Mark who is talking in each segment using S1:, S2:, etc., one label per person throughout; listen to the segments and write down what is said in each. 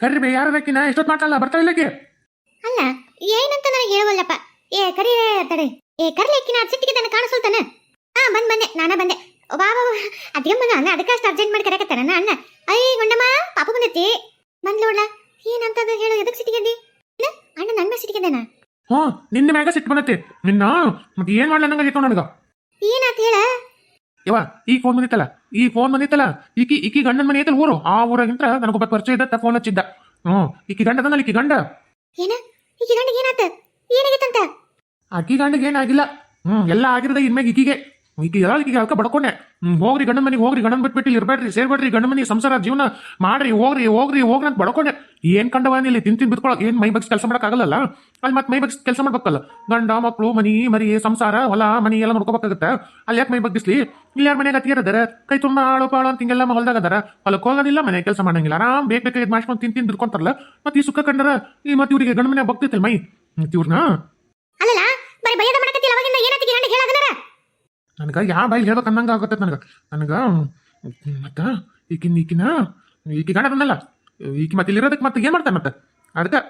S1: Curry ಬೇ ನಾ ಎಷ್ಟೊತ್ತು ಮಾತಾಡಲ್ಲ ಬರ್ತಾ ಇಲ್ಲಕ್ಕೆ
S2: ಅಲ್ಲ ಏನಂತ ನನಗೆ ಹೇಳವಲ್ಲಪ್ಪ ಏ ಕರಿ ತಡೆ. ಏ ಕರ್ಲಿಕ್ಕಿನ ಸಿಟ್ಟಿಗೆ ತನ ಕಾಣಿಸ್ತಾನ ಹಾ ಬಂದ್ ಬಂದೆ. ನಾನ ಬಂದೆ. ವಾ ವಾ ಅದ್ಯಮ್ಮನ ಅಣ್ಣ ಅದಕ್ಕೆ ಅಷ್ಟು ಅರ್ಜೆಂಟ್ ಮಾಡಿ ಕರೆಕತ್ತಾರ ಅಣ್ಣ ಅಯ್ಯ ಗುಂಡಮ್ಮ ಪಾಪ ಬಂದೈತಿ. ಬಂದ್ ನೋಡ್ಲ. ಏನಂತದ ಹೇಳು ಎದಕ್ ಸಿಟ್ಟಿಗೆದ್ದಿ? ಅಣ್ಣ ನನ್ನ ಸಿಟ್ಟಿಗೆದೇನ
S1: ಹ್ಞೂ ನಿನ್ನ ಮ್ಯಾಗ ಸಿಟ್ಟು ಬಂದೈತಿ. ನಿನ್ನ ಮತ್ತೆ ಏನ್ ಮಾಡ್ಲ? ನಂಗೆ ನನಗ
S2: ಏನಾತ ಹೇಳ?
S1: ಯವ್ವ ಈ ಫೋನ್ ಬಂದಿತ್ತಲ್ಲ? ಈ ಫೋನ್ ಬಂದಿತ್ತಲ್ಲ? ಈಕಿ ಈಕಿ ಗಂಡನ ಮನೆ ಐತಲ್ಲ ಊರು. ಆ ಊರಾಗಿಂತ ನನಗೊಬ್ಬ ಪರಿಚಯ ಇದ್ದ ಫೋನ್ ಹಚ್ಚಿದ್ದ. ಹ್ಞೂ ಈಕಿ ಗಂಡ ಅದನ್ನ ಈಕಿ ಗಂಡ?
S2: ಏನ? ಈಕಿ ಗಂಡಿಗೆ ಏನಾತ? ಏನಾಗಿತ್ತಂತ
S1: ಆಕಿ ಗಂಡಗೆ ಏನಾಗಿಲ್ಲ. ಹ್ಮ್ ಎಲ್ಲ ಆಗಿರದ ಇನ್ಮ್ಯಾಗ ಈಕಿಗೆ. ಈಕಿ ಎಲ್ಲ ಈಕಿಗೆ ಅಲ್ಕ ಬಡ್ಕೊಂಡೆ ಹೋಗ್ರಿ ಗಂಡನ ಮನೆಗೆ ಹೋಗ್ರಿ, ಗಂಡನ ಬಿಟ್ಬಿಟ್ಟು ಇರ್ಬೇಡ್ರಿ, ಸೇರ್ಬೇಡ್ರಿ, ಗಂಡನ ಮನೆಗೆ ಸಂಸಾರ, ಜೀವನ ಮಾಡ್ರಿ, ಹೋಗ್ರಿ ಹೋಗ್ರಿ ಹೋಗ್ರಿ ಅಂತ ಬಡ್ಕೊಂಡೆ. ಏನ್ ಕಂಡವ ಇಲ್ಲಿ? ತಿನ್ ತಿನ್ ಬಿತ್ಕೊಳಕ್. ಏನ್ ಮೈ ಬಗ್ಸ್ ಕೆಲಸ ಮಾಡೋಕ್ಕಾಗಲ್ಲ ಅಲ್ಲಿ ಮತ್ತೆ ಮೈ ಬಗ್ಸ್ ಕೆಲಸ ಮಾಡ್ಬೇಕಲ್ಲ? ಗಂಡ ಮಕ್ಕಳು ಮನಿ, ಮರಿ, ಸಂಸಾರ, ಹೊಲ, ಮನಿ ಎಲ್ಲ ನೋಡ್ಕೋಬೇಕಾಗತ್ತೆ. ಅಲ್ಲಿ ಯಾಕೆ ಮೈ ಬಗ್ಗಿಸ್ಲಿ? ಇಲ್ಲಿ ಯಾರ ಮನೆಗೆ ಅತ್ತಿಯರದಾರ ಕೈ ತುಂಬ ಆಳು ಪಾಳು ಅಂತ ಹಿಂಗೆಲ್ಲ ಹೊಲ್ದಾಗ ಅದಾರ. ಹೊಲಕ್ಕೆ ಹೋಗೋದಿಲ್ಲ ಮನೆ ಕೆಲಸ ಮಾಡಂಗಿಲ್ಲ. ಆರಾಮ್ ಬೇಕ ಬೇಕಾಗಿ ಮಾಡ್ಕೊಂಡು ತಿನ್ ತಿನ್ ಬಿದ್ಕೊಂತಾರಲ್ಲ ಮತ್ತೆ ಈ ಸುಖ ಕಂಡರ ಈ ಮತ್ತೆ ಇವರಿಗೆ ಗಂಡ ಮನೆ ಬಗ್ತೈತಲ್ ಮೈ? ಇವ್ರನ್ನ
S2: ಅಲ್ಲಲ್ಲ, ಬರೀ ಭಯದ ಮಾಡಕತ್ತಿಲ್ಲ ಅವಾಗಿಂದ ಏನತ್ತಿಗೆ
S1: ನನಗೆ ಯಾವ ಬಾಯಿಗೆ ಹೇಳ್ಬೇಕು ಅನ್ನಂಗೆ ಆಗುತ್ತೆ ನನಗೆ. ನನಗೆ, ಮತ್ತು ಈಕಿನ ಈಕಿನ, ಈಕಿ ಗಂಡ ಬಂದಲ್ಲ ಈಕಿ ಮತ್ತೆ ಇಲ್ಲಿರೋದಕ್ಕೆ ಮತ್ತೆ ಏನು ಮಾಡ್ತಾನೆ ಮತ್ತೆ? ಅದಕ್ಕೆ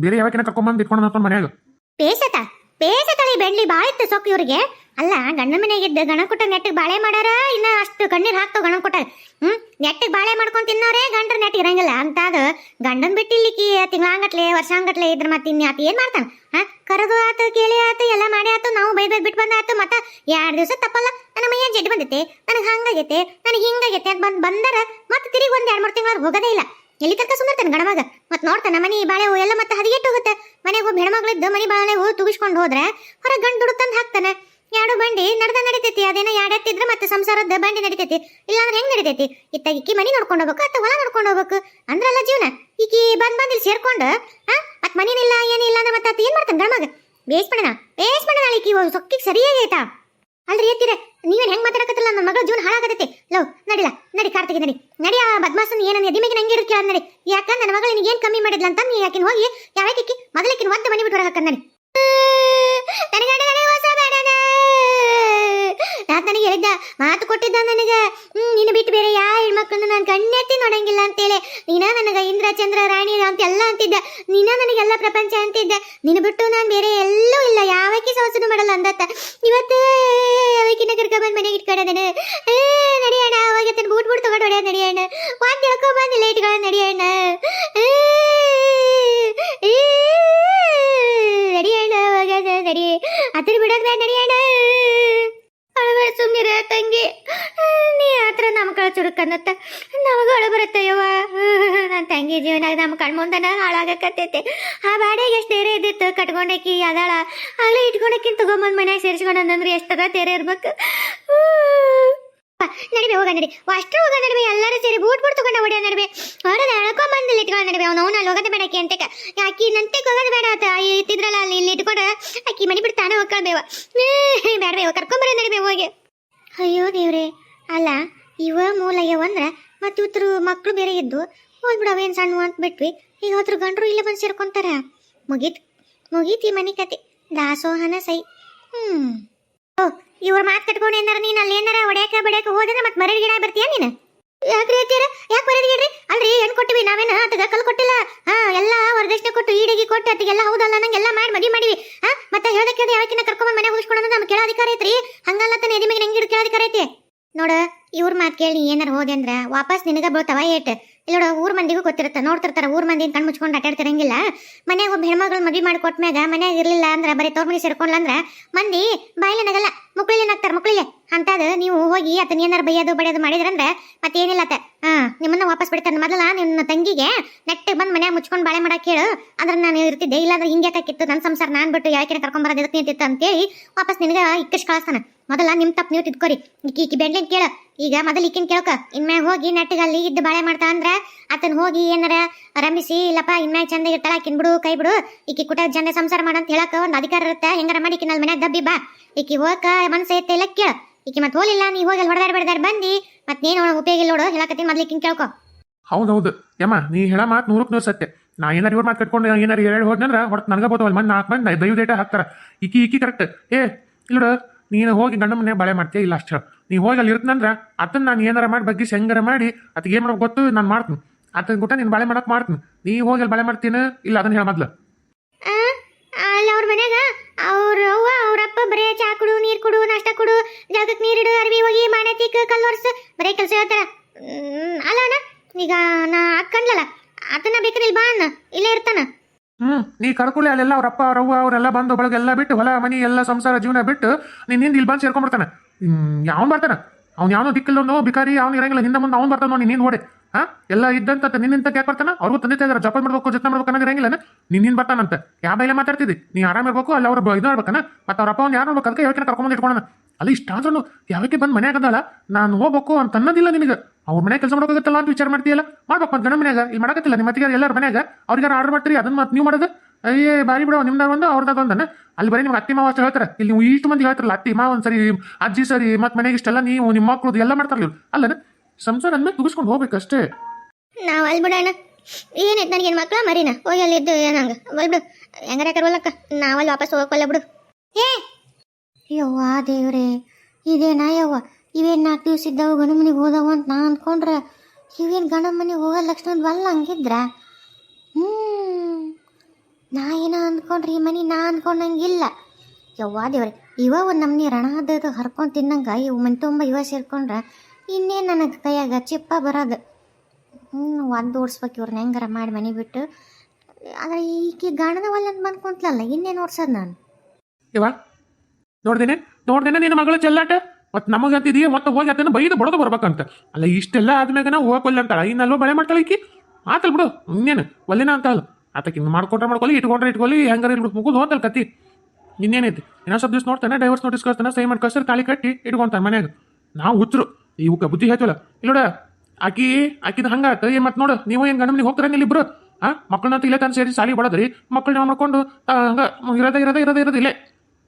S1: ಬೇರೆ ಯಾವಾಗ ಕರ್ಕೊಂಬಂದು ಇಟ್ಕೊಂಡು ಮನ್ಯಾಗ.
S2: ಪೇಸತ ತಳಿ ಬೆಳ್ಳಿ ಬಾಳ ಇತ್ತು ಸೊಕ್ಕ ಇವ್ರಿಗೆ. ಅಲ್ಲ, ಗಂಡನ ಮನೆಗಿದ್ದ ಗಣ ನೆಟ್ಟಿಗೆ ಬಾಳೆ ಮಾಡಾರ? ಇನ್ನ ಅಷ್ಟು ಕಣ್ಣೀರ್ ಹಾಕ್ತಾವ ಗಣ ಕೊಟ್ಟ ಹ್ಮ್, ನೆಟ್ಟಿಗೆ ಬಾಳೆ ಮಾಡ್ಕೊಂಡ್ ತಿನ್ನೋರೇ ಗಂಡ್ರ ನೆಟ್ ಇರಂಗಿಲ್ಲ. ಅದು ಗಂಡನ್ ಬಿಟ್ಟಿಲ್ಲಿಕ್ಕಿ ತಿಂಗಳಾಂಗಟ್ಲೆ, ವರ್ಷಾಂಗಟ್ಲೆ ಇದ್ರ ಮತ್ತೆ ಇನ್ಯಾತ ಏನ್ ಮಾಡ್ತಾನ? ಹಾ ಕರೆದು ಆತು, ಕೇಳಿ ಆತು, ಎಲ್ಲ ಮಾಡಿ ಆತು, ನಾವು ಬೈ ಬೈ ಬಿಟ್ಟು ಬಂದ ಆತು, ಮತ್ತ ಎರಡು ದಿವಸ ತಪ್ಪಲ್ಲ? ನನ್ನ ಮೈಯ ಜಡ್ಡಿ ಬಂದೈತೆ, ನನಗೆ ಹಂಗಾಗೈತೆ ನನಗೆ ಹಿಂಗಾಗೈತೆ ಅಂತ ಬಂದ್ ಬಂದರ, ಮತ್ತೆ ತಿರುಗಿ ಒಂದ್ ಎರಡು ಮೂರು ತಿಂಗಳ ಹೋಗೋದೇ ಇಲ್ಲ. ಎಲ್ಲಿ ತನಕ ಸುಮ್ಮನೆ ಗಣಮಗ ಮತ್ ನೋಡ್ತಾನ, ಮನಿ ಬಾಳೆ ಹೂ ಎಲ್ಲ ಮತ್ತೆ ಹದಿಗೆಟ್ಟು ಹೋಗುತ್ತೆ. ಮನೆಗೆ ಒಬ್ಬ ಹೆಣ್ಮಗಳಿದ್ದ ಮನಿ ಬಾಳೆ ಹೂ ತುಗಿಸ್ಕೊಂಡು ಹೋದ್ರೆ ಹೊರಗೆ ಗಂಡು ದುಡುಕ್ತಂದು ತಂದು ಹಾಕ್ತಾನೆ. ಎರಡು ಬಂಡಿ ನಡ್ದ ನಡಿತೈತಿ, ಅದೇನೋ ಎರಡು ಎತ್ತಿದ್ರೆ ಮತ್ತೆ ಸಂಸಾರದ ಬಂಡಿ ನಡಿತೈತಿ, ಇಲ್ಲಾಂದ್ರೆ ಹೆಂಗ್ ನಡಿತೈತಿ? ಇತ್ತ ಇಕ್ಕಿ ಮನಿ ನೋಡ್ಕೊಂಡು ಹೋಗ್ಬೇಕು ಅಥವಾ ಹೊಲ ನೋಡ್ಕೊಂಡು ಹೋಗ್ಬೇಕು? ಅಂದ್ರಲ್ಲ ಜೀವನ. ಈಕಿ ಬಂದ್ ಬಂದ್ ಸೇರ್ಕೊಂಡು ಹಾ ಮತ್ ಮನೇನಿಲ್ಲ ಏನಿಲ್ಲ ಅಂದ್ರೆ ಮತ್ತೆ ಏನ್ ಮಾಡ್ತಾನೆ ಗಣಮಗ ಬೇಯಿಸ್ಬಿಡಣ ಬೇಯಿಸ್ಬಿಡಣ ಈಕಿ ಸೊಕ್ಕಿಗೆ ಸರಿಯಾಗೈತಾ ಅಲ್ರಿ, ಎತ್ತೀರ. ನೀವೇನ್ ಹೆಂಗ್ ಮಾತಾಡಕತ್ತಿಲ್ಲ ನನ್ನ ಮಗಳ ಜೀವನ ಹಾಳಾಗತೈತಿ. ಲೋ ನಡಿಲ್ಲ ನಡಿ ಕಾರ್ತಿಗೆ ನಡಿ. ನಡಿ ಆ ಬದ್ಮಾಸನ್ ಏನನ್ನ ಎದಿಮೆಗೆ ನಂಗೆ ಇರುತ್ತೆ ನಡಿ. ಯಾಕ ನನ್ನ ಮಗಳ ನಿನಗೆ ಏನ್ ಕಮ್ಮಿ ಮಾಡಿದ್ಲ ಅಂತ ನೀ ಯಾಕಿನ ಹೋಗಿ ಯಾವಕ್ಕೆ ಮೊದಲಕ್ಕಿನ ಒದ್ದ ಮನೆ ಬಿಟ್ಟು ಹೊರಗೆ ನಡಿ. ನನಗೆ ನನಗೆ ಹೊಸ ಹೇಳಿದ್ದ ಮಾತು ಕೊಟ್ಟಿದ್ದ ನನಗೆ. ಹ್ಮ್ ನಿನ್ನ ಬಿಟ್ಟು ಬೇರೆ ಯಾವ ಹೆಣ್ಮಕ್ಳನ್ನ ನಾನು ಕಣ್ಣೆತ್ತಿ ನೋಡಂಗಿಲ್ಲ ಅಂತೇಳಿ. ನೀನ ನನಗ ಇಂದ್ರ ಚಂದ್ರ ರಾಣಿ ಅಂತ ಎಲ್ಲ ಅಂತಿದ್ದ. ನೀನ ನನಗೆಲ್ಲ ಪ್ರಪಂಚ ಅಂತಿದ್ದೆ. ನಿನ್ನ ಬಿಟ್ಟು ನಾನು ಬೇರೆ ಎಲ್ಲೂ ಇಲ್ಲ. ಯಾವಕ್ಕೆ ಸವಸನು ಮಾಡಲ್ಲ ಅಂದತ್ತ. ಇವತ್ತು ಅವಕಿನ ಕರ್ಕೊಂಡ್ಬಂದು ಮನೆಗೆ ಇಟ್ಕೊಂಡೇನೆ ನಡಿಯೋಣ ಅವಾಗ ಬೂಟ್ ಬೂಟ್ ತಗೊಂಡು ಹೊಡೆಯೋದು ನಡಿಯೋಣ ವಾಂತಿ ಹೇಳ್ಕೊಂಬಂದು ಲೈಟ್ಗಳನ್ನ ನಡಿಯೋಣ ಚುರುಕನ್ನತ್ತ ನಮಗ ಒಳ ಬರುತ್ತೆ ಯವ್ವ ನನ್ನ ತಂಗಿ ಜೀವನ ನಮ್ಮ ಕಣ್ಮುಂದನ ಹಾಳಾಗಕತ್ತೈತೆ. ಆ ಬಾಡಿಗೆ ಎಷ್ಟು ತೇರೆ ಇದ್ದಿತ್ತು ಕಟ್ಕೊಂಡಾಕಿ, ಅದಾಳ. ಅಲ್ಲೇ ಇಟ್ಕೊಂಡಕ್ಕಿಂತ ತಗೊಂಬಂದ್ ಮನ್ಯಾಗ ಸೇರಿಸ್ಕೊಂಡಂದ್ರೆ ಎಷ್ಟದ ತೇರೆ ಇರ್ಬೇಕು. ನಡಿಬೆ ಹೋಗ ನಡಿ ಅಷ್ಟು ಹೋಗ ನಡಿಬೆ ಎಲ್ಲರೂ ಸೇರಿ ಬೂಟ್ ಬೂಟ್ ತಗೊಂಡ ಹೊಡೆಯ ನಡಿಬೆ ಹೊಡೆದ ಎಳ್ಕೊಂಬಂದು ಇಟ್ಕೊಂಡು ನಡಿಬೆ ಅವ್ನು ಅವ್ನು ಅಲ್ಲಿ ಹೋಗೋದು ಬೇಡಕ್ಕೆ ಅಂತ ಯಾಕಿ ನಂತೆಗೆ ಹೋಗೋದು ಬೇಡ ಆತ. ಇತ್ತಿದ್ರಲ್ಲ, ಅಲ್ಲಿ ಇಲ್ಲಿ ಇಟ್ಕೊಂಡು ಅಕ್ಕಿ ಮನೆ ಬಿಟ್ಟು ತಾನೇ ಹೋಗ್ಕೊಳ್ಬೇವ. ಬೇಡಬೇವ ಕರ್ಕೊಂಬರ ನಡಿಬೆ ಹೋಗಿ. ಅಯ್ಯೋ ದೇವ್ರೆ. ಅಲ್ಲ ಇವ ಮೂಲ ಅಂದ್ರೆ ಮತ್ತೆ ಇವತ್ರು ಮಕ್ಕಳು ಬೇರೆ ಇದ್ದು ಹೋಗ್ಬಿಡು ಅವೇನು ಸಣ್ಣ ಅಂತ ಬಿಟ್ವಿ. ಈಗ ಹೋದ್ರು ಗಂಡ್ರು ಇಲ್ಲೇ ಬಂದು ಸೇರ್ಕೊಂತಾರ. ಮುಗೀತ್. ಮುಗೀತ್ ಮನೆ ಕತೆ. ದಾಸೋಹನ ಸೈ. ಹ್ಮ್. ಓ, ಇವ್ರ ಮಾತು ಕಟ್ಕೊಂಡು ಏನಾರ ನೀನು ಅಲ್ಲಿ ಏನಾರ ಹೊಡ್ಯಾಕ ಬಡ್ಯಾಕ ಹೋದ್ರೆ ಮತ್ತೆ ಮರದ ಗಿಡ ಬರ್ತೀಯ ನೀನು? ಯಾಕ್ರಿ ಹೇಳ್ತೀರ ಯಾಕೆ ಮರದ ಗಿಡ್ರಿ? ಅಲ್ರಿ, ಹೆಣ್ ಕೊಟ್ಟಿವಿ ನಾವೇನ? ಆತಗ ಕಲ್ ಕೊಟ್ಟಿಲ್ಲ. ಹಾ, ಎಲ್ಲ ವರದಕ್ಷಿಣೆ ಕೊಟ್ಟು ಈಡಿಗೆ ಕೊಟ್ಟು ಅತ್ತಿಗೆಲ್ಲ ಹೌದಲ್ಲ ನಂಗೆಲ್ಲ ಮಾಡಿ ಮಡಿ ಮಾಡಿವಿ. ಹಾ, ಮತ್ತೆ ಹೇಳ್ದಕ್ಕೆ ಯಾವಕ್ಕಿನ ಕರ್ಕೊಂಡ್ ಮನೆ ಹೋಗಿಸ್ಕೊಂಡು ನಮ್ಗೆ ಕೇಳೋ ಅಧಿಕಾರ ಐತ್ರಿ. ಹಂಗಲ್ಲ ತಾನೆ, ಎದಿ ಮೇಲೆ ಹೆಂಗೆ ಕೇಳೋ ಅಧಿಕಾರ ಐತಿ? ನೋಡ ಇವ್ರ ಮಾತು ಕೇಳಿ ಏನಾರ ಹೋದೆ ಅಂದ್ರೆ ವಾಪಸ್ ನಿನಗ ಬೀಳ್ತಾವ ಏಟ್. ಇಲ್ಲ ನೋಡ, ಊರ್ ಮಂದಿಗೂ ಗೊತ್ತಿರುತ್ತೆ. ನೋಡ್ತಿರ್ತಾರ, ಊರ್ ಮಂದಿ ಕಣ್ ಮುಚ್ಕೊಂಡು ಆಟಾಡ್ತಿರಂಗಿಲ್ಲ ಮನ್ಯಾಗ ಒಬ್ಬ ಹೆಣ್ಮಗಳು ಮದ್ವಿ ಮಾಡಿ ಕೊಟ್ಮ್ಯಾಗ ಮನ್ಯಾಗ ಇರ್ಲಿಲ್ಲ ಅಂದ್ರ, ಬರೀ ತೋರ್ ಮನೆ ಸೇರ್ಕೊಂಡ್ಲ ಅಂದ್ರ, ಮಂದಿ ಬಾಯಿಲೆ ನಗಲ್ಲ ಮಕ್ಳಿಗೆ ನಗ್ತಾರ, ಮುಕ್ಳಿಲೆ ಅಂತದ ನೀವು ಹೋಗಿ ಅದನ್ನ ಏನಾರ ಬೈಯೋದು, ಬಡಿಯೋದು ಮಾಡಿದ್ರಂದ್ರ ಮತ್ತೇನಿಲ್ಲ ಹಾ, ನಿಮ್ಮನ್ನ ವಾಪಸ್ ಬಿಡ್ತಾನೆ. ಮೊದಲ ನಿನ್ನ ತಂಗಿಗೆ ನೆಟ್ಟಿಗೆ ಬಂದ್ ಮನ್ಯಾಗ ಮುಚ್ಕೊಂಡು ಬಾಳೆ ಮಾಡಕ್ ಹೇಳು. ಅಂದ್ರೆ ನಾನು ಇರ್ತಿದ್ದೆ, ಇಲ್ಲಾಂದ್ರೆ ಹಿಂಗೆ ಯಾಕಿತ್ತು ನನ್ನ ಸಂಸಾರ ನಾನ್ ಬಿಟ್ಟು ಯಾಕೆ ಕರ್ಕೊಂಡ್ ಬರೋದು ಎದಕ್ಕೆ ನಿಂತಿತ್ತು ಅಂತೇಳಿ ವಾಪಸ್ ನಿನಗ ಇಕ್ಕಷ್ಟು ಕಳಿಸ್ತಾನ. ಮೊದಲ ನಿಮ್ಮ ತಪ್ಪು ನೀವು ತಿದ್ಕೋರಿ. ಈಕಿ ಬೆಂಡ್ಲಿನ್ ಕೇಳು. ಈಗ ಮೊದಲು ಈಕಿನ ಕೇಳಕ. ಇನ್ಮ್ಯಾಗ ಹೋಗಿ ನೆಟ್ಟಿಗೆ ಅಲ್ಲಿ ಇದ್ದು ಬಾಳೆ ಮಾಡ್ತಾ ಅಂದ್ರ ಆತನ ಹೋಗಿ ಏನಾರ ರಮಿಸಿ, ಇಲ್ಲಪ್ಪ ಇನ್ನ ಚಂದ ಇರ್ತಾಳ ಕಿನ್ಬಿಡು ಕೈ ಬಿಡು ಈಕಿ ಕುಟ ಜನ ಸಂಸಾರ ಮಾಡಂತ ಹೇಳಕ ಒಂದು ಅಧಿಕಾರ ಇರುತ್ತೆ. ಹೆಂಗಾರ ಮಾಡಿ ಕಿನ್ನಲ್ ಮನ್ಯಾಗ ದಬ್ಬಿ ಬಾ. ಈಕಿ ಹೋಗಕ ಮನ್ಸ ಐತೆ ಇಲ್ಲ ಕೇಳ. ಈಕಿ ಮತ್ತೆ ಹೋಲಿಲ್ಲ ನೀ ಹೋಗಿ ಅಲ್ಲಿ ಬಿಡದಾರ ಬಂದಿ. ಮತ್ತೆ ನೀನು ಉಪಯೋಗ ಇಲ್ಲ ನೋಡು, ಹೇಳಕತ್ತೀನಿ ಮೊದ್ಲಿಕ್ಕಿಂಗ್ ಕೇಳ್ಕೊ.
S1: ಹೌದೌದು. ಯಮ್ಮ, ನೀ ಹೇಳ ಮಾತು ನೂರಕ್ಕೆ ನೂರು ಸತ್ಯ. ನಾ ಏನಾರು ಇವ್ರ ಮಾತು ಕಟ್ಕೊಂಡು ಏನಾರ ಹೇಳಿ ಹೋದ್ನಂದ್ರ ಹೊರತು ನನಗೆ ಬೋತವಲ್ಲ ಮನ್ ನಾಲ್ಕು ಮಂದಿ ದೈವ ಡೇಟ ಹಾಕ್ತಾರ. ಈಕಿ ಈಕಿ ಕರೆಕ್ಟ್. ಏ, ಇಲ್ಲ ನೀನು ಹೋಗಿ ಗಂಡ ಮನೆ ಬಾಳೆ ಮಾಡ್ತೀಯ ಇಲ್ಲ ಅಷ್ಟು ನೀ ಹೋಗಿ ಅಲ್ಲಿ ಇರ್ತಂದ್ರ ಅದನ್ನ ನಾನು ಏನಾರ ಮಾಡಿ ಬಗ್ಗೆ ಹೆಂಗಾರ ಮಾಡಿ ಅದಕ್ಕೆ ಏನು ಮಾಡೋಕೆ ಗೊತ್ತು ನಾನು ಮಾಡ್ತೀನಿ. ಆತನ ಗುಟ್ಟ ನೀನು ಬಾಳೆ ಮಾಡಕ್ ಮಾಡ್ತೀನಿ. ನೀ ಹೋಗಿ ಅಲ್ಲಿ ಬಾಳೆ ಮಾಡ್ತೀನಿ? ಇಲ್ಲ ಅದನ್ನ ಹೇಳ ಮೊದ್ಲು.
S2: ಅಲ್ಲಿ ಅವ್ರ ಮನ್ಯಾಗ ಅವ್ರ ಅವ್ವ ಅವ್ರ ಅಪ್ಪ ಬರೇ ಚಾ ಕುಡು ನೀರ್ ಕುಡು ನಾಷ್ಟ ಕುಡು ಜಾಗಕ್ಕೆ ನೀರಿಡು ಅರ್ವಿ ಹೋಗಿ ಮಾಡೆ ತಿಕ್ಕ ಕಲ್ಲು ಒರ್ಸು ಬರೇ ಕೆಲಸ ಹೇಳ್ತಾರ ಅಲ್ಲ ಅಣ್ಣ ಈಗ ನಾ ಅಕ್ಕಂಡ್ಲಲ್ಲ ಅದನ್ನ ಬೇಕ್ರಿ ಇಲ್ಲಿ ಬಾ ಅಣ್ಣ ಇಲ್ಲೇ ಇರ್ತಾನ.
S1: ಹ್ಮ್ ನೀ ಕರ್ಕೊಳ್ಳಿ ಅಲ್ಲೆಲ್ಲ ಅವ್ರ ಅಪ್ಪ ಅವ್ರವ್ವ ಅವರೆಲ್ಲ ಬಂದು ಬಳಗೆಲ್ಲ ಬಿಟ್ಟು ಹೊಲ ಮನಿ ಎಲ್ಲ ಸಂಸಾರ ಜೀವನ ಬಿಟ್ಟು ನಿನ್ನಿಂದ ಇಲ್ಲಿ ಬಂದು ಸೇರ್ಕೊಂಡ್ಬಿಡ್ತಾನೆ ಯಾವನ್ ಬರ್ತಾನ? ಅವ್ನು ಯಾವನು ದಿಕ್ಕಿಲ್ಲೊಂದು ಬಿಕಾರಿ ಅವ್ನು ಇರಂಗಿಲ್ಲ, ಹಿಂದೆ ಮುಂದೆ ಅವ್ನು ಬರ್ತಾನ ನೋಡಿ, ನೀನು ಓಡೆ. ಹಾ? ಎಲ್ಲ ಇದ್ದಂತ ನಿನ್ನಿಂತ ಯಾಕೆ ಬರ್ತಾನ? ಅವ್ರಿಗೂ ತಂದೆ ತಾಯಿದಾರ ಜಪ ಮಾಡ್ಬೇಕು, ಜೊತೆ ಮಾಡ್ಬೇಕು ಅನ್ನೋದು ಇರಂಗಿಲ್ಲ ನಿನ್ನಿಂದ ಬರ್ತಾನಂತ. ಯಾವ ಬೈಲೆ ಮಾತಾಡ್ತಿದ್ದಿ? ನೀ ಆರಾಮ ಇರಬೇಕು, ಅಲ್ಲಿ ಅವ್ರು ಇದು ಮಾಡ್ಬೇಕನ? ಮತ್ತೆ ಅವ್ರ ಅಪ್ಪ ಅವ್ನು ಯಾರು ನೋಡ್ಬೇಕು? ಅದಕ್ಕೆ ಯಾಕೆ ಕರ್ಕೊಂಡ್ ಇಟ್ಕೊಳ್ಳೋಣ ಅಲ್ಲಿ ಇಷ್ಟ ಆದ್ರೂ ಯಾವಕ್ಕೆ ಬಂದು ಮನೆ ಆಗದಲ್ಲ ನಾನು ಹೋಗ್ಬೇಕು ಅಂತ ಅನ್ನೋದಿಲ್ಲ ನಿನಗೆ. ಅವ್ರ ಮನೆ ಕೆಲಸ ಮಾಡೋಕಾಗತ್ತಲ್ಲ ಅಂತ ವಿಚಾರ ಮಾಡ್ತೀಯಲ್ಲ? ಮಾಡ್ಬೇಕು ಅಂತ ಗಣ ಮನೆಯಾಗ. ಇಲ್ಲಿ ಮಾಡಕತ್ತಿಲ್ಲ ನಿಮ್ಮ ಅತ್ತಿಗೆ ಎಲ್ಲರ ಮನೆಯಾಗ. ಅವ್ರಿಗೆ ಆರ್ಡರ್ ಮಾಡ್ತೀರಿ ಅದನ್ನ ಮತ್ತೆ ನೀವು ಮಾಡೋದು? ಅಯ್ಯೇ, ಬಾರಿ ಬಿಡೋ, ನಿಮ್ದಾಗ ಒಂದು, ಅವ್ರದಾಗ ಒಂದನ ಅಲ್ಲಿ ಬರೀ ನಿಮ್ಗೆ ಅತ್ತಿ ಮಾವ ಅಷ್ಟೇ ಹೇಳ್ತಾರೆ. ಇಲ್ಲಿ ನೀವು ಇಷ್ಟು ಮಂದಿ ಹೇಳ್ತಾರಲ್ಲ, ಅತ್ತಿ ಮಾವ ಒಂದ್ಸರಿ ಅಜ್ಜಿ ಸರಿ, ಮತ್ತೆ ಮನೆಗೆ ಇಷ್ಟೆಲ್ಲ ನೀವು ನಿಮ್ಮ ಮಕ್ಕಳು ಎಲ್ಲ ಮಾಡ್ತಾರಲ್ಲ ಅಲ್ಲನ, ಸಂಸಾರ ಅಂದ್ಮೇಲೆ ತುಗಿಸ್ಕೊಂಡು ಹೋಗ್ಬೇಕಷ್ಟೇ.
S2: ನಾವು ಅಲ್ಲಿ ಬಿಡೋಣ. ಏನೈತೆ ಏನು ಮಕ್ಕಳು ಮರಿನ? ಹೋಗಿ ಅಲ್ಲಿ ಇದ್ದು ಏನಂಗ ಬಿಡು. ಹೆಂಗಾರ ಕರ್ವಲ್ಲಕ್ಕ? ಅಲ್ಲಿ ವಾಪಸ್ ಹೋಗಕ್ಕಲ್ಲ ಬಿಡು. ಏ! ಯವ್ವ ದೇವ್ರೆ, ಇದೇನಾ ಯವ್ವ? ಇವೇನು ನಾಲ್ಕು ದಿವಸ ಇದ್ದವು ಗಂಡ ಮನೆಗೆ ಹೋದವು ಅಂತ ನಾ ಅಂದ್ಕೊಂಡ್ರೆ ಇವೇನು ಗಂಡ ಮನೆಗೆ ಹೋಗೋ ಲಕ್ಷಣ ಬಲ್ಲ ಹಂಗಿದ್ರ? ಹ್ಞೂ ನಾ ಏನೋ ಅಂದ್ಕೊಂಡ್ರಿ ಮನೆ ನಾ ಅಂದ್ಕೊಂಡಂಗಿಲ್ಲ ಯವ್ವ ದೇವ್ರೆ, ಇವ ಒಂದು ರಣ ರಣದ ಹರ್ಕೊಂಡು ತಿನ್ನಂಗೆ, ಇವು ಮನೆ ತುಂಬ ಇವ ಸೇರ್ಕೊಂಡ್ರೆ ಇನ್ನೇನು ನನಗೆ ಕೈಯಾಗ ಚಿಪ್ಪ ಬರೋದು. ಹ್ಞೂ ಒಂದು ಓಡಿಸ್ಬೇಕು ಇವ್ರನ್ನ ಹೆಂಗಾರ ಮಾಡಿ ಮನೆ ಬಿಟ್ಟು. ಆದರೆ ಈಕೆ ಗಣದ ಒಲ್ಲ ಅಂತ ಬಂದ್ಕೊಂತ್ಲಲ್ಲ, ಇನ್ನೇನು ಓಡ್ಸೋದು ನಾನು?
S1: ಇವ ನೋಡ್ದೇನೆ ನೋಡ್ದೇನೆ ನಿನ್ನ ಮಗಳು ಚೆಲ್ಲಾಟ? ಮತ್ತೆ ನಮಗೆ ಅಂತಿದೀಯ ಮತ್ತೆ ಹೋಗಿ ಅದನ್ನು ಬೈದು ಬಡದು ಬರ್ಬೇಕಂತ. ಅಲ್ಲ, ಇಷ್ಟೆಲ್ಲ ಆದ್ಮ್ಯಾಗ ನಾವು ಹೋಗಲ್ಲ ಅಂತಾಳ, ಇನ್ನಲ್ಲೋ ಬಳೆ ಮಾಡ್ತಾಳೆ ಈಕಿ? ಆತಲ್ ಬಿಡು, ಇನ್ನೇನು, ಒಲ್ಲೆನ ಅಂತ ಅಲ್ಲ ಆತಕ್ಕೆ ಹಿಂಗೆ ಮಾಡ್ಕೊಂಡ್ರೆ ಮಾಡ್ಕೊಳ್ಳಿ ಇಟ್ಕೊಂಡ್ರೆ ಇಟ್ಕೊಳ್ಳಿ ಹೆಂಗಾರ ಇರ್ಬಿಟ್ಟು ಮುಗಿದು ಹೋದಲ್ ಕತ್ತಿ. ಇನ್ನೇನೈತಿ? ಇನ್ನೊಂದು ಸ್ವಲ್ಪ ದಿವಸ ನೋಡ್ತಾನೆ ಡೈವರ್ಸ್ ನೋಟಿಸ್ ಕಳಿಸ್ತಾನೆ ಸೈ ಮಾಡಿ ಕಳ್ಸಿದ್ರೆ ತಾಳಿ ಕಟ್ಟಿ ಇಟ್ಕೊಂತಾನೆ ಮನ್ಯಾಗ. ನಾವು ಹುಚ್ಚರು ಇವಕ್ಕೆ ಬುದ್ಧಿ ಹೇಳ್ತೀವಲ್ಲ ಇಲ್ಲೋಡ ಆಕಿ ಆಕಿದ ಹಂಗಾತ ಏನು ಮತ್ತೆ ನೋಡು ನೀವು ಏನು ಗಂಡ ಹೋಗ್ತಾರೆ ಹೋಗ್ತಾರಂಗಿಲ್ಲ ಇಬ್ರು ಆ ಮಕ್ಕಳನ್ನ ಇಲ್ಲೇ ತಂದು ಸೇರಿ ಸಾಲಿ ಬಡದ್ರಿ ಮಕ್ಕಳನ್ನ ಮಾಡ್ಕೊಂಡು ಹಂಗ ಇರೋದೇ ಇರೋದೇ ಇರೋದ ಇರೋದು ಇಲ್ಲೇ.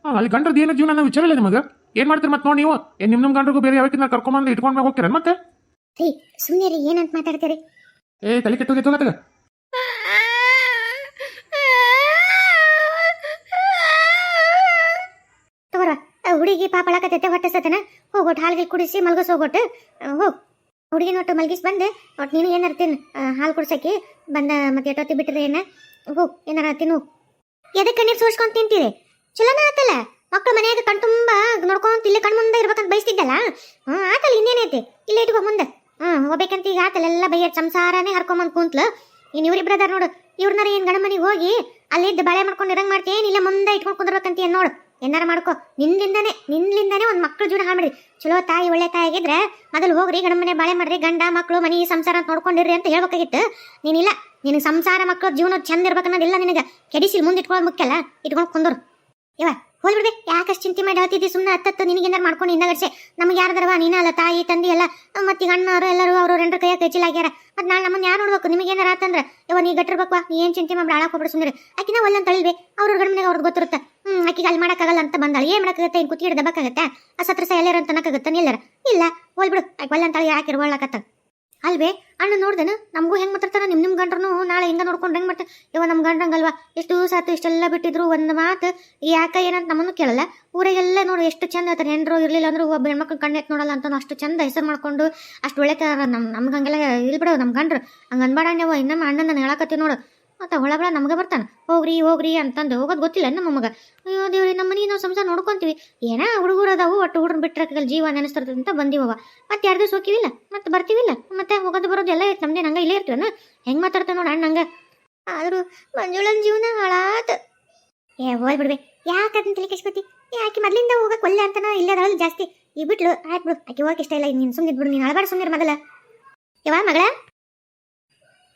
S1: ಅಲ್ಲಿ ಗಂಡ್ರದ್ದು ಏನು ಜೀವನ ನಾವು ವಿಚಾರ ಇಲ್ಲ ನಿಮಗೆ? ಏನು ಮಾಡ್ತೀರಿ ಮತ್ತೆ ನೋಡಿ ನೀವು? ಏನು ನಿಮ್ಮ ನಿಮ್ಮ ಗಂಡ್ರಿಗೂ ಬೇರೆ ಯಾವಕ್ಕಿಂತ ಕರ್ಕೊಂಬಂದು ಇಟ್ಕೊಂಡು ಹೋಗ್ತೀರ ಮತ್ತೆ?
S2: ಸುಮ್ಮನೆ ಏನಂತ ಮಾತಾಡ್ತೀರಿ?
S1: ಏ ತಲೆ ಕೆಟ್ಟೋಗಿ ತಗೋತಗ
S2: ಹುಡುಗಿ ಪಾಪ ಅಳಕತ್ತೈತೆ, ಹೊಟ್ಟೆ ಸತನ ಹಾಲು ಹಾಲ್ಗೆ ಕುಡಿಸಿ ಮಲ್ಗಸ್ ಹೋಗೊಟ್ಟು ಹೋಗ್. ಹುಡುಗಿನ ಒಟ್ಟು ಮಲ್ಗಿಸಿ ಬಂದು. ಒಟ್ಟು ನೀನು ಏನಾರ ತಿನ್ನು ಹಾಲು ಕುಡ್ಸಕ್ಕೆ ಬಂದ ಮತ್ತೆ ಎಷ್ಟೊತ್ತಿ ಬಿಟ್ರೆ ಏನ? ಹೋಗ್, ಏನಾರ ತಿನ್ನು ಎದಕ್ಕೆ ನೀರು ಸೋಸ್ಕೊಂಡ್ ತಿಂತೀರಿ? ಚಲೋನ ಆತಲ್ಲ? ಮಕ್ಕಳು ಮನ್ಯಾಗ ಕಣ್ ತುಂಬ ನೋಡ್ಕೊಂತ ಇಲ್ಲೇ ಕಣ್ ಮುಂದೆ ಇರ್ಬೇಕಂತ ಬಯಸ್ತಿದ್ದಲ್ಲ? ಹ್ಞೂ ಆತಲ್ಲ ಇನ್ನೇನೈತಿ? ಇಲ್ಲೇ ಇಟ್ಕೊ ಮುಂದೆ. ಹ್ಞೂ ಹೋಗ್ಬೇಕಂತ ಈಗ ಆತಲ್ಲ ಎಲ್ಲ ಬೈಯ ಸಂಸಾರನೇ ಹರ್ಕೊಂಬಂದು ಕುಂತ್ಲು. ಇನ್ನು ಇವ್ರಿಬ್ರು ಅದಾರ ನೋಡು ಇವ್ರನ್ನಾರ ಏನು ಗಂಡ ಮನೆಗೆ ಹೋಗಿ ಅಲ್ಲಿದ್ದ ಬಾಳೆ ಮಾಡ್ಕೊಂಡು ಇರಂಗೆ ಮಾಡ್ತೀನಿ ಇಲ್ಲ ಮುಂದೆ ಇಟ್ಕೊಂಡು ಕುಂದಿರ್ಬೇಕಂತ ಏನು ನೋಡು. ಏನಾರ ಮಾಡ್ಕೋ. ನಿನ್ನಿಂದಾನೆ ನಿನ್ನಿಂದಾನೆ ಒಂದು ಮಕ್ಳು ಜೀವನ ಹಾಳು ಮಾಡಿ ಚಲೋ ತಾಯಿ, ಒಳ್ಳೆ ತಾಯಿ ಆಗಿದ್ರೆ ಮೊದಲು ಹೋಗ್ರಿ ಗಂಡ ಮನೆ ಬಾಳೆ ಮಾಡ್ರಿ, ಗಂಡ ಮಕ್ಕಳು ಮನೆ, ಸಂಸಾರ ಅಂತ ನೋಡ್ಕೊಂಡಿರ್ರಿ ಅಂತ ಹೇಳ್ಬೇಕಾಗಿತ್ತು. ನೀನಿಲ್ಲ ನಿನಗೆ ಸಂಸಾರ ಮಕ್ಳು ಜೀವನ ಚಂದ ಇರ್ಬೇಕನ್ನೋದಿಲ್ಲ ನಿನಗೆ. ಕೆಡಿಸಿ ಮುಂದೆ ಇಟ್ಕೊಳ್ಳೋದು ಮುಖ್ಯ ಅಲ್ಲ? ಇಟ್ಕೊಂಡು ಕುಂದ್ರು. ಇವ ಹೋಗ್ಬಿಡ್ದೆ ಯಾಕಷ್ಟು ಚಿಂತೆ ಮಾಡಿ ಹೇಳ್ತಿದ್ದಿ? ಸುಮ್ಮನೆ ಹತ್ತತ್ತು ನಿನಗೇನಾರು ಮಾಡ್ಕೊಂಡು ಹಿಂದಗಡ್ಸೆ ನಮ್ಗೆ ಯಾರ್ದಾರವ ನೀನ ಅಲ್ಲ, ತಾಯಿ, ತಂದಿ ಎಲ್ಲ. ಮತ್ತೆ ಅಣ್ಣವರು ಎಲ್ಲರೂ ಅವರು ರೆಂಡ್ರ ಕೈಯ ಕೈಚಿಲಾಗ್ಯಾರ. ಮತ್ತೆ ನಾಳೆ ನಮ್ಮನ್ನ ಯಾರು ನೋಡ್ಬೇಕು? ನಿಮಗೆ ಏನಾರ ಆತಂದ್ರೆ ಇವ ನೀ ಗಟ್ಟಿರ್ಬೇಕು ನೀ ಏನು ಚಿಂತೆ ಮಾಡಿ ಹಾಳಾಕ್ ಹೋಗ್ಬಿಡು ಸುಂದರ ಆಕಿನ ಒಲ್ಲ ಅಂತ ಹೇಳಿದ್ವಿ ಅವ್ರ ಗಂಡ ಮನೆಗೆ ಅವ್ರಿಗೆ ಗೊತ್ತಿರುತ್ತೆ. ಹ್ಮ್, ಆಕಿಗೆ ಅಲ್ಲಿ ಮಾಡಕ್ಕಾಗಲ್ಲ ಅಂತ ಬಂದಾಳೆ. ಏನ್ ಮಾಡಕ್ಕಾಗತ್ತೆ? ಏನು ಕುತ್ತಿ ಹಿಡ್ದಬೇಕಾಗತ್ತೆ ಆ ಸತ್ರ ಸಹ ಎಲ್ಲಾರ ಅಂತ ಅನ್ನಕ್ಕಾಗತ್ತೆ ಎಲ್ಲಾರ? ಇಲ್ಲ ಹೋಗ್ಬಿಡು ಒಲ್ಲ ಅಂತ ಯಾಕೆ ಇರ್ಕೊಳ್ಳಕತ್ತ ಅಲ್ವೇ? ಅಣ್ಣ ನೋಡ್ದೇನು? ನಮಗೂ ಹೆಂಗ್ ಮಾತಾಡ್ತಾರ ನಿಮ್ ನಿಮ್ ಗಂಡ್ರನು ನಾಳೆ ಹಿಂಗ ನೋಡ್ಕೊಂಡು ಹೆಂಗ್ ಮಾಡ್ತಾರೆ ಇವ ನಮ್ ಗಂಡ್ರಂಗಲ್ವಾ? ಎಷ್ಟು ಸಾತು ಇಷ್ಟೆಲ್ಲ ಬಿಟ್ಟಿದ್ರು ಒಂದ್ ಮಾತು. ಯಾಕ ಏನಂತ ನಮ್ಮನ್ನು ಕೇಳಲ್ಲ. ಊರಾಗೆಲ್ಲ ನೋಡು ಎಷ್ಟು ಚಂದ ಹೇಳ್ತಾರೆ ಹೆಣ್ರು ಇರ್ಲಿಲ್ಲ ಅಂದ್ರೆ ಒಬ್ಬ ಹೆಣ್ಮಕ್ಳು ಕಣ್ಣೆತ್ ನೋಡಲ್ಲ ಅಂತ ಅಷ್ಟು ಚಂದ ಹೆಸರು ಮಾಡ್ಕೊಂಡು ಅಷ್ಟು ಒಳ್ಳೆ ತರ ನಮ್ ನಮ್ಗೆ ಹಂಗೆಲ್ಲ ಇಲ್ಬಿಡೋ, ನಮ್ ಗಂಡ್ರು. ಹಂಗ ಅನ್ಬೇಡ ನೀವು ಇನ್ನೊಮ್ಮೆ ಅಣ್ಣ ನಾನು ಹೇಳಕತ್ತಿ ನೋಡು. ಮತ್ತೆ ಹೊಳಬಳ ನಮಗೆ ಬರ್ತಾನೆ. ಹೋಗ್ರಿ ಹೋಗ್ರಿ ಅಂತಂದು ಹೋಗೋದು ಗೊತ್ತಿಲ್ಲ ನಮ್ಮ ಅಯ್ಯೋ ದೇವ್ರಿ, ನಮ್ಮ ಮನೆ ನಾವು ಸಂಸಾರ ನೋಡ್ಕೊಂತೀವಿ. ಏನ ಹುಡುಗರು ಅದಾವು, ಒಟ್ಟು ಹುಡುಗರು ಬಿಟ್ಟರೆ ಜೀವ ನೆನೆಸ್ತಿರ್ತದೆ ಅಂತ ಬಂದಿವವ. ಮತ್ತೆ ಎರಡು ದಿವಸ ಹೋಗಿವಿಲ್ಲ ಮತ್ತೆ ಬರ್ತೀವಿಲ್ಲ. ಮತ್ತೆ ಹೋಗೋದು ಬರೋದು ಎಲ್ಲ ಐತೆ ನಮ್ದೇ ನಂಗೆ ಇಲ್ಲೇ ಇರ್ತೀವನ? ಹೆಂಗ್ ನೋಡಿ ನೋಡ ನಂಗೆ ಆದರೂ ಮಂಜುಳನ ಜೀವನ ಹಾಳಾತ. ಏ, ಹೋಯ್ ಬಿಡ್ಬೇ ಯಾಕಂತ ತಲೆ ಕೆಸ್ಕೊತಿ ಆಕೆ ಮೊದ್ಲಿಂದ ಹೋಗಕ್ ಒಲ್ಲೆ ಅಂತನ ಇಲ್ಲೇ ಜಾಸ್ತಿ. ಈ ಬಿಟ್ಲು, ಆಯ್ತು ಬಿಡು, ಆಕೆ ಹೋಗಕ್ ಇಷ್ಟ ಇಲ್ಲ ನೀನು ಸುಮ್ಮನೆ ಬಿಡು, ನೀನು ಅಳಬಾಡ ಸುಮ್ಮನೆ ಮೊದಲ. ಯವಾ ಮಗಳ?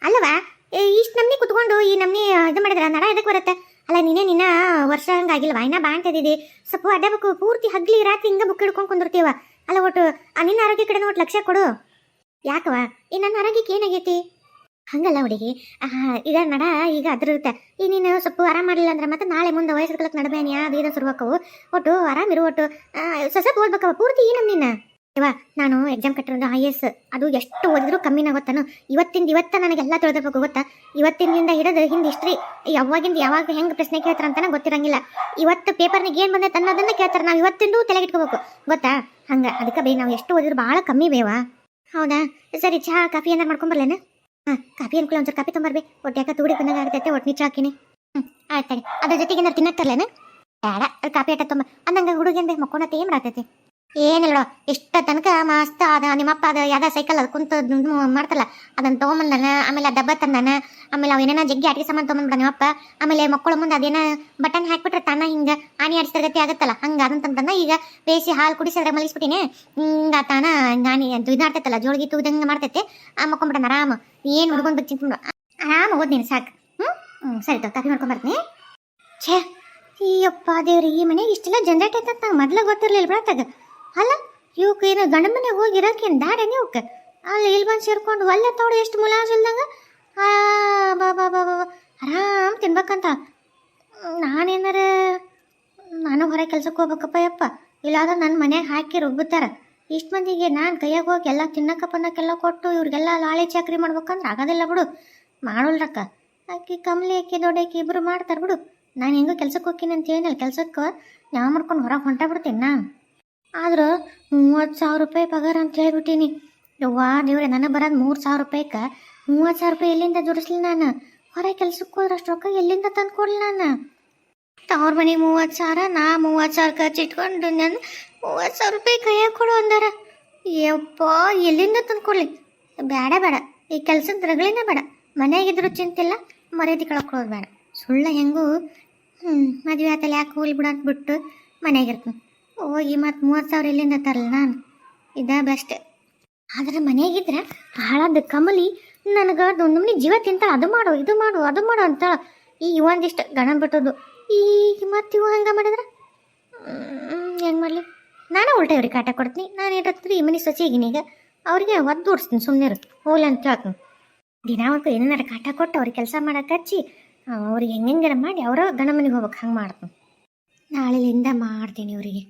S2: ಅಲ್ಲವಾ ಇಷ್ಟು ನಮ್ನಿ ಕುತ್ಕೊಂಡು ಈ ನಮ್ನಿ ಇದು ಮಾಡಿದ್ರೆ ನಡ ಎದಕ್ಕೆ ಬರುತ್ತೆ? ಅಲ್ಲ, ನೀನೇ ನಿನ್ನ ವರ್ಷ ಹಂಗಾಗಿಲ್ವಾ ಇನ್ನ ಬಾ ಅಂತಿದ್ದೀವಿ ಸ್ವಲ್ಪ ಅಡ್ಡಬೇಕು ಪೂರ್ತಿ ಹಗ್ಲಿ ರಾತ್ರಿ ಹಿಂಗೆ ಬುಕ್ ಹಿಡ್ಕೊಂಡು ಕುಂದಿರ್ತೀವ. ಅಲ್ಲ, ಒಟ್ಟು, ಆ, ನಿನ್ನ ಆರೋಗ್ಯ ಕಡೆ ಒಟ್ಟು ಲಕ್ಷ್ಯ ಕೊಡು. ಯಾಕವ ಈ ನನ್ನ ಆರೋಗ್ಯಕ್ಕೆ ಏನಾಗೈತಿ? ಹಂಗಲ್ಲ ಹುಡುಗಿ. ಈಗ ನಡ, ಈಗ ಅದ್ರರುತ್ತೆ. ಈ ನೀನು ಸ್ವಲ್ಪ ಆರಾಮ ಮಾಡಲಿಲ್ಲ ಅಂದ್ರೆ ಮತ್ತೆ ನಾಳೆ ಮುಂದೆ ವಯಸ್ಸು ನಡಬೇನಿ ಅದು ಇದು ಸುರ್ಬೇಕವು ಒಟ್ಟು ಆರಾಮಿರು ಒಟ್ಟು. ಸೊಸೆ ಓದ್ಬೇಕವ ಪೂರ್ತಿ ಏನಮ್ಮ ನೀನು. ಇವ, ನಾನು ಎಕ್ಸಾಮ್ ಕಟ್ಟಿರೋದು ಐ ಎಸ್ ಅದು ಎಷ್ಟು ಓದಿದ್ರು ಕಮ್ಮಿನ ಗೊತ್ತಾನು ಇವತ್ತಿಂದ ಇವತ್ತ ನನಗೆಲ್ಲ ತಿಳಿದಿರ್ಬೇಕು ಗೊತ್ತಾ? ಇವತ್ತಿನಿಂದ ಹಿಡಿದು ಹಿಂದೆ ಹಿಸ್ಟ್ರಿ ಯಾವಾಗಿಂದ ಯಾವಾಗ ಹೆಂಗೆ ಪ್ರಶ್ನೆ ಕೇಳ್ತಾರ ಅಂತಾನೆ ಗೊತ್ತಿರಂಗಿಲ್ಲ. ಇವತ್ತು ಪೇಪರ್ನಾಗ ಏನು ಬಂದೈತೆ ಅನ್ನೋದನ್ನ ಕೇಳ್ತಾರೆ. ನಾವು ಇವತ್ತಿಂದು ತಲೆಗೆ ಇಟ್ಕೋಬೇಕು ಗೊತ್ತಾ? ಹಂಗ, ಅದಕ್ಕೆ ಬೇ, ನಾವು ಎಷ್ಟು ಓದಿದ್ರು ಭಾಳ ಕಮ್ಮಿ ಬೇವಾ ಹೌದಾ? ಸರಿ ಚಹಾ ಕಾಫಿ ಏನಾರು ಮಾಡ್ಕೊಂಬರ್ಲೇನ? ಹಾಂ, ಕಾಫಿ ಅನ್ಕೂಲ ಒಂಚೂರು ಕಾಫಿ ತೊಂಬರ್ಬಿ ಯಾಕೆ ತೂಡಿ ಬಂದಾಗ ಆಗ್ತೈತೆ ಒಟ್ಟು ನಿಚ್ಚ ಹಾಕಿನಿ. ಹ್ಞೂ ಆಯ್ತು ತಡಿ. ಅದ್ರ ಜೊತೆಗೆ ಏನಾರು ತಿನ್ನತ್ತರ್ಲೇನ ಬೇಡ, ಕಾಫಿ ಆಟ ತೊಂಬ. ಅಂದಂಗೆ ಹುಡುಗೇನು ಬೇಕು ಮಕ್ಕೊಂಡತ್ತೆ ಏನು ಮಾಡತ್ತೈತಿ ಏನಿಲ್ಲ ಇಷ್ಟ ತನಕ ಮಸ್ತ್ ಅದ, ನಿಮ್ಮಪ್ಪ ಅದ, ಯಾವ್ದ ಸೈಕಲ್ ಅದು ಕುಂತ ಮಾಡ್ತಲ್ಲ ಅದನ್ನ ತೊಗೊಂಬಂದಾನ, ಆಮೇಲೆ ಆ ಡಬ್ಬ ತಂದಾನ, ಆಮೇಲೆ ಅವ ಏನೇನ ಜಗ್ಗಿ ಆಟಿಕೆ ಸಾಮಾನು ತೊಗೊಂಬಂದ ನಿಮ್ಮಪ್ಪ, ಆಮೇಲೆ ಮಕ್ಕಳ ಮುಂದೆ ಅದೇನ ಬಟನ್ ಹಾಕ್ಬಿಟ್ರೆ ತಾನ ಹಿಂಗ ಆನಿ ಆಡಿಸಿದ ಗತಿ ಆಗುತ್ತಲ್ಲ, ಹಂಗ ಅದನ್ನ ಈಗ ಬೇಸಿ ಹಾಲು ಕುಡಿಸಿ ಅದ್ರಾಗ ಮಲಿಸ್ಬಿಟ್ಟಿನಿ ಹಿಂಗ ತಾನ ಆನಿ ಇದಾಡ್ತೈತಲ್ಲ ಜೋಳಿಗೆ ತೂದಂಗ ಮಾಡ್ತೈತೆ, ಆ ಮಕ್ಕೊಂಬಿಡಣ ಆರಾಮ, ಏನು ಹುಡುಗನ್ ಬಗ್ಗೆ ಚಿಂತೆ ಆರಾಮ ಓದ್ನೇನು ಸಾಕು ಹ್ಞೂ ಹ್ಞೂ ಸರಿ ತಗೋ, ಕಾಫಿ ಮಾಡ್ಕೊಂಡ್ ಬರ್ತೀನಿ. ಛೇ, ಅಯ್ಯಪ್ಪ ದೇವ್ರಿ, ಈ ಮನೆಗೆ ಇಷ್ಟೆಲ್ಲ ಜನ್ರೇಟ್ ಐತೆ ಅಂತ ಗೊತ್ತಿರಲಿಲ್ಲ ಗೊತ್ತಿರ್ಲಿಲ್ಲ ಬಿಡತ್ತಾಗ ಅಲ್ಲ ಇವಕ್ಕೆ ಏನು ಗಂಡ ಮನೆಗೆ ಹೋಗಿ ಇರೋಕೇನು ದಾಡೇನೆ ಅಲ್ಲಿ ಇಲ್ಲಿ ಬಂದು ಸೇರ್ಕೊಂಡು ಒಳ್ಳೆ ತೋಡು ಎಷ್ಟು ಮುಲಾಜ್ ಇಲ್ದಂಗ? ಬಾ ಬಾ ಬಾ ಬಾ. ಆರಾಮ್ ತಿನ್ಬೇಕಂತ. ನಾನೇನಾರ, ನಾನು ಹೊರ ಕೆಲ್ಸಕ್ಕೆ ಹೋಗ್ಬೇಕಪ್ಪ, ಯಪ್ಪ. ಇಲ್ಲಾದ್ರೆ ನನ್ನ ಮನೆಗೆ ಹಾಕಿ ರುಬ್ಬುತ್ತಾರೆ ಇಷ್ಟು ಮಂದಿಗೆ ನಾನು ಕೈಯಾಗ ಹೋಗಿ ಎಲ್ಲ ತಿನ್ನಕ್ಕ ಪನ್ನಕ್ಕೆಲ್ಲ ಕೊಟ್ಟು ಇವ್ರಿಗೆಲ್ಲ ಲಾಳಿ ಚಾಕ್ರಿ ಮಾಡ್ಬೇಕಂದ್ರೆ ಆಗೋದಿಲ್ಲ ಬಿಡು. ಮಾಡೋಲ್ರಕ್ಕ ಆಕಿ ಕಮಲಿ, ಆಕಿ ದೊಡ್ಡಾಕಿ ಇಬ್ಬರು ಮಾಡ್ತಾರೆ ಬಿಡು. ನಾನು ಹೆಂಗೋ ಕೆಲ್ಸಕ್ಕೆ ಹೋಗ್ತೀನಿ ಅಂತ ಏನಿಲ್ಲ ಕೆಲ್ಸಕ್ಕೆ ಯಾವ ಮಾಡ್ಕೊಂಡು ಹೊರಗೆ ಹೊಂಟ ಬಿಡ್ತೀನಿ ನಾನು. ಆದ್ರೆ ಮೂವತ್ತು ಸಾವಿರ ರೂಪಾಯಿ ಪಗಾರ ಅಂತ ಹೇಳ್ಬಿಟ್ಟೀನಿ. ಯವ್ವಾ, ದೇವ್ರೆ, ನನಗೆ ಬರೋದು ಮೂರು ಸಾವಿರ ರೂಪಾಯಿಗೆ ಮೂವತ್ತು ಸಾವಿರ ರೂಪಾಯಿ ಎಲ್ಲಿಂದ ದುಡಿಸ್ಲಿ ನಾನು? ಹೊರಗೆ ಕೆಲ್ಸಕ್ಕೆ ಹೋದ್ರೆ ಅಷ್ಟು ರೊಕ್ಕ ಎಲ್ಲಿಂದ ತಂದು ಕೊಡ್ಲಿ ನಾನು? ತವ್ರ ಮನೆ ಮೂವತ್ತು ಸಾವಿರ, ನಾ ಮೂವತ್ತು ಸಾವಿರ ಖರ್ಚು ಇಟ್ಕೊಂಡು ನಾನು ಮೂವತ್ತು ಸಾವಿರ ರೂಪಾಯಿ ಕೈಯಾಗ ಕೊಡು ಅಂದಾರ. ಯಪ್ಪ, ಎಲ್ಲಿಂದ ತಂದು ಕೊಡ್ಲಿ? ಬೇಡ ಬೇಡ ಈ ಕೆಲ್ಸದ ರಗಳಿಂದ ಬೇಡ. ಮನೆಯಾಗಿದ್ರು ಚಿಂತಿಲ್ಲ, ಮರ್ಯಾದೆ ಕಳ್ಕೊಳ್ಳೋದು ಬೇಡ. ಸುಳ್ಳ ಹೆಂಗೂ ಹ್ಞೂ ಮದುವೆ ಆತಲ್ಲಿ ಯಾಕೆ ಹೋಗ್ಲಿ ಬಿಡು ಬಿಟ್ಟು ಮನೆಯಾಗಿರ್ತೀನಿ ಹೋಗಿ ಮತ್ತು ಮೂವತ್ತು ಸಾವಿರ ಎಲ್ಲಿಂದ ತರಲ್ಲ ನಾನು. ಇದ ಬೆಸ್ಟ್ ಆದ್ರೆ ಮನೆಯಾಗಿದ್ರೆ ಹಾಳಾದ ಕಮಲಿ ನನಗೆ ಮನೆ ಜೀವ ತಿಂತಾಳೆ, ಅದು ಮಾಡು, ಇದು ಮಾಡು, ಅದು ಮಾಡು ಅಂತಾಳ. ಈ ಒಂದಿಷ್ಟು ಗಣ ಬಿಟ್ಟೋದು ಈಗ ಮತ್ತೆ ಇವು ಹಂಗೆ ಮಾಡಿದ್ರೆ? ಏನು ಮಾಡಲಿ? ನಾನೇ ಉಲ್ಟಾ ಇವ್ರಿಗೆ ಕಾಟ ಕೊಡ್ತೀನಿ. ನಾನು ಏನಾಗ್ತದೆ ಈ ಮನೆ ಈಗಿನ ಈಗ. ಅವ್ರಿಗೆ ಒದ್ದು ಓಡಿಸ್ತೀನಿ ಸುಮ್ಮನೆ ಹೋಗ್ಲಿ ಅಂತ ಹೇಳ್ತೀನಿ ದಿನ ಅವ್ರಿಗೆ ಏನಾರ ಕಾಟ ಕೊಟ್ಟು ಅವ್ರಿಗೆ ಕೆಲಸ ಮಾಡೋಕೆ ಹಚ್ಚಿ, ಅವ್ರಿಗೆ ಹೆಂಗಾರ ಮಾಡಿ ಅವರ ಗಣ ಮನೆಗೆ ಹೋಗ್ಬೇಕು, ಹಂಗೆ ಮಾಡ್ತೀನಿ. ನಾಳೆಲಿಂದ ಮಾಡ್ತೀನಿ ಇವರಿಗೆ.